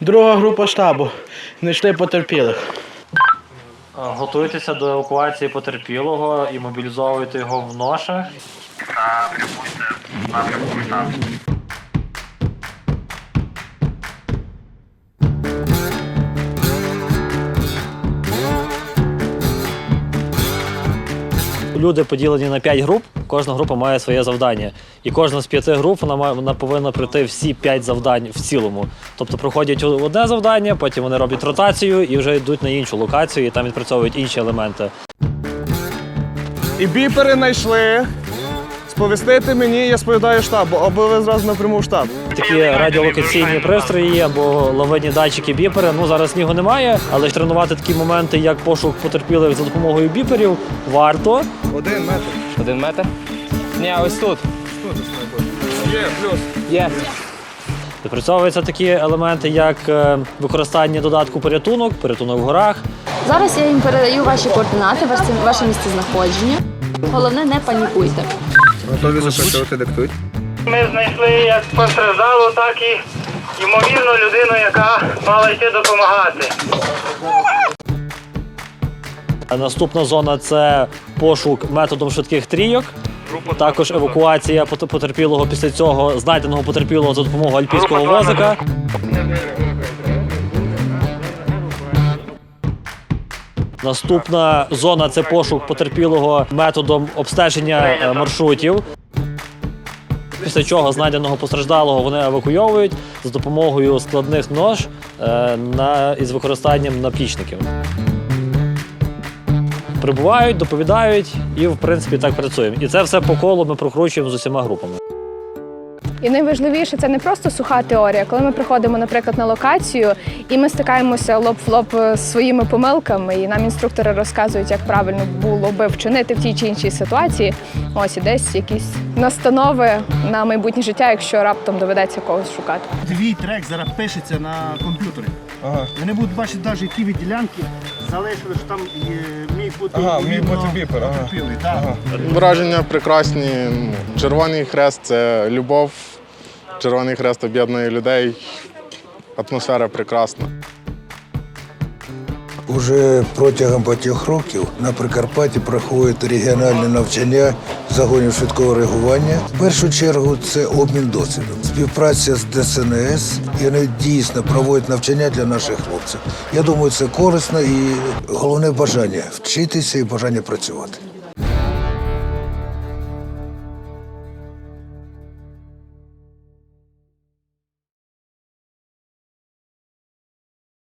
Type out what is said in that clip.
Друга група штабу. Знайшли потерпілих. Готуйтеся до евакуації потерпілого і мобілізовуйте його в ношах. Люди поділені на 5 груп, кожна група має своє завдання. І кожна з п'яти груп вона, має- вона повинна пройти всі 5 завдань в цілому. Тобто проходять одне завдання, потім вони роблять ротацію і вже йдуть на іншу локацію, і там відпрацьовують інші елементи. І біпери знайшли. Сповістити мені, я сповідаю штабу, або ви зразу напряму в штаб. Такі радіолокаційні пристрої є, або лавинні датчики біпери. Ну зараз снігу немає, але ж тренувати такі моменти, як пошук потерпілих за допомогою біперів, варто. Один метр. Один метр? Ні, ось тут. Є, плюс. Є. Відпрацьовуються такі елементи, як е, використання додатку порятунок, порятунок в горах. Зараз я їм передаю ваші координати, ваше місце знаходження. Головне, не панікуйте. Готові запрацьовувати диктують. Ми знайшли як постраждалу, так і ймовірно людину, яка мала йти допомагати. Наступна зона це пошук методом швидких трійок. Також евакуація потерпілого після цього знайденого потерпілого за допомогою альпійського возика. Наступна зона це пошук потерпілого методом обстеження е, маршрутів. Після чого знайденого постраждалого вони евакуйовують за допомогою складних нож е, на, із використанням наплічників. Прибувають, доповідають і, в принципі, так працюємо. І це все по колу ми прокручуємо з усіма групами. І найважливіше це не просто суха теорія. Коли ми приходимо, наприклад, на локацію, і ми стикаємося лоб в лоб з своїми помилками, і нам інструктори розказують, як правильно було би вчинити в тій чи іншій ситуації. Ось і десь якісь настанови на майбутнє життя, якщо раптом доведеться когось шукати. Твій трек зараз пишеться на комп'ютері. Ага. Вони будуть бачити навіть які ви ділянки залишили, що там є, міг бути Ага, міг бути біпер, ага. потерпілий, так. Враження прекрасні. Червоний хрест це любов. Червоний хрест об'єднує людей. Атмосфера прекрасна. Уже протягом багатьох років на Прикарпатті проходять регіональні навчання загонів швидкого реагування. В першу чергу це обмін досвідом, співпраця з ДСНС, і вони дійсно проводять навчання для наших хлопців. Я думаю, це корисно і головне бажання вчитися і бажання працювати.